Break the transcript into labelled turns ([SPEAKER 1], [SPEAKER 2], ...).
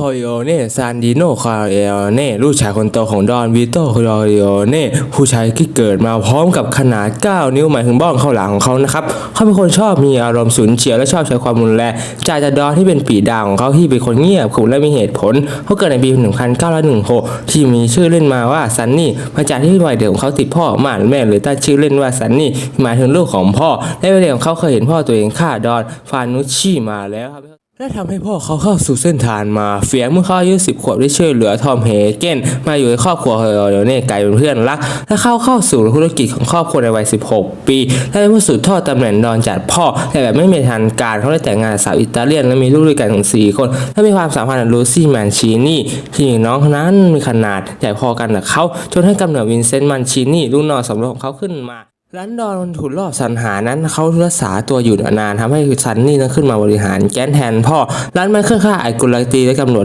[SPEAKER 1] คอริโอเน่ซานดิโนคอริโอเน่ลูกชายคนโตของดอนวิโตคอริโอเน่ผู้ชายที่เกิดมาพร้อมกับขนาด 9 นิ้วหมายถึงบ้องเข้าหลังของเขานะครับเขาเป็นคนชอบมีอารมณ์ฉุนเฉียวและชอบใช้ความรุนแรงจากจากดอนที่เป็นปีดาวของเขาที่เป็นคนเงียบขรึมและมีเหตุผลเขาเกิดในปี 1916 ที่มีชื่อเล่นมาว่าซันนี่มาจากที่วัยเด็กของเขาติดพ่อมากแม่เลยตั้งชื่อเล่นว่าซันนี่หมายถึงลูกของพ่อและวัยเด็กของเขาเคยเห็นพ่อตัวเองฆ่าดอนฟานุชชีมาแล้วครับ และทำให้พ่อเขาเข้าสู่เส้นทางมา เฟียเมื่อเขาอายุสิบขวบได้ช่วยเหลือทอมเฮเกนมาอยู่ในครอบครัวเฮอร์เน่กลายเป็นเพื่อนรัก และเข้าเข้าสู่ธุรกิจของครอบครัวในวัย 16 ปีและเป็นผู้สืบทอดตำแหน่งดอนจากพ่อ แต่แบบไม่มีทางการเขาได้แต่งงานสาวอิตาเลียนและมีลูกด้วยกันถึง4คน และมีความสัมพันธ์กับลูซี่แมนชินี่ที่น้องคนนั้นมีขนาดใหญ่พอกันกับเขาจนให้กำเนิดวินเซนต์แมนชินี่ลูกน้องสำรองของเขาขึ้นมา ร้านดอนถูกรอบสังหานั้นเขารักษาตัวอยู่นานทำให้ซันนี่นั้นขึ้นมาบริหารแกนแทนพ่อร้านมันเครื่องฆ่าไอกุลตีและกำหนด